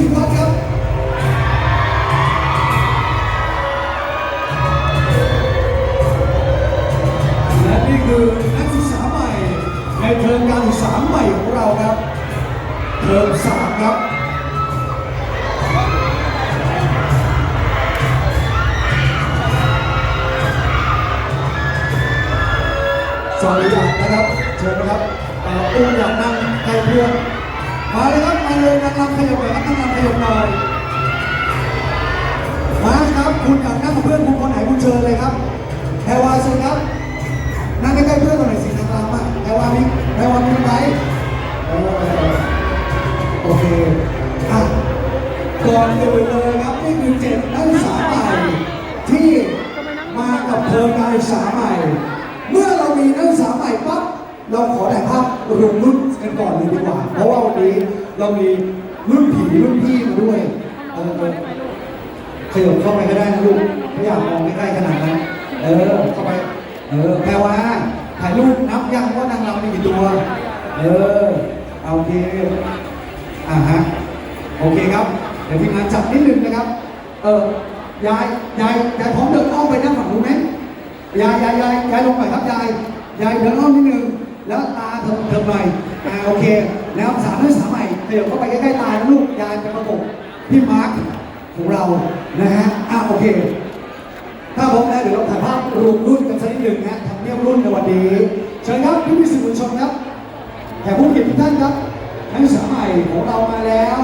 สิงห์วัดครับและนี่คือนักศึกษาใหม่ในเทอมการศึกษาใหม่ของเราครับเทอมสามครับสวัสดีครับนะครับเชิญนะครับเอ่ออุ้มอยากนั่งใกล้เพื่อน มาเลยครับมาเลยนะครับขยับหน่อยครับขยับหน่อยมาครับคุณอยากนั่งกับเพื่อนคุณคนไหนคุณเชิญเลยครับแพรวาเชิญครับนั่งใกล้ๆเพื่อนคนไหนอยสิทางเราอะแพรวามีแพรวามีไหมโอเคอะก่อนอื่นเลยครับนี่คือเจ็ดนักศึกษาใหม่ที่มากับเทอมการศึกษาใหม่ เมื่อเรามีนักศึกษาใหม่ปั๊บเราขอถ่ายภาพรวมรุ่น กันก่อนเลยดีกว่า เพราะว่าวันนี้เรามีรุ่นผีรุ่นพี่มาด้วยเออเขยับเข้าไปก็ได้นะลูกไม่อยากมองใกล้ๆขนาดนั้น เออเข้าไปเออแปลว่าถ่ายรูปนับยังว่านางรำมีกี่ตัว เออเอาโอเคอ่าฮะโอเคครับเดี๋ยวทีมงานจับนิดนึงนะครับ เออยายยายยายพร้อมเดินอ้อมไปนั่งฝั่งนู้นไหมยายยายยายยายลงไปครับยายยายเดินอ้อมนิดนึง แล้วตาเธอเธอหน่อยอ่าโอเค แล้วสามนั่งสามใหม่ขยับเข้าไปใกล้ๆตาลูกยายไปประกบพี่มาร์คของเรานะฮะอะโอเค ถ้าพร้อมแล้วเดี๋ยวเราถ่ายภาพรวมรุ่นกันสักนิดหนึ่งนะทำเนียบรุ่นในวันนี้เชิญครับพี่พิสื่อมวลชนครับแขกผู้เกียรติทุกท่านครับนักศึกษาใหม่ของเรามาแล้ว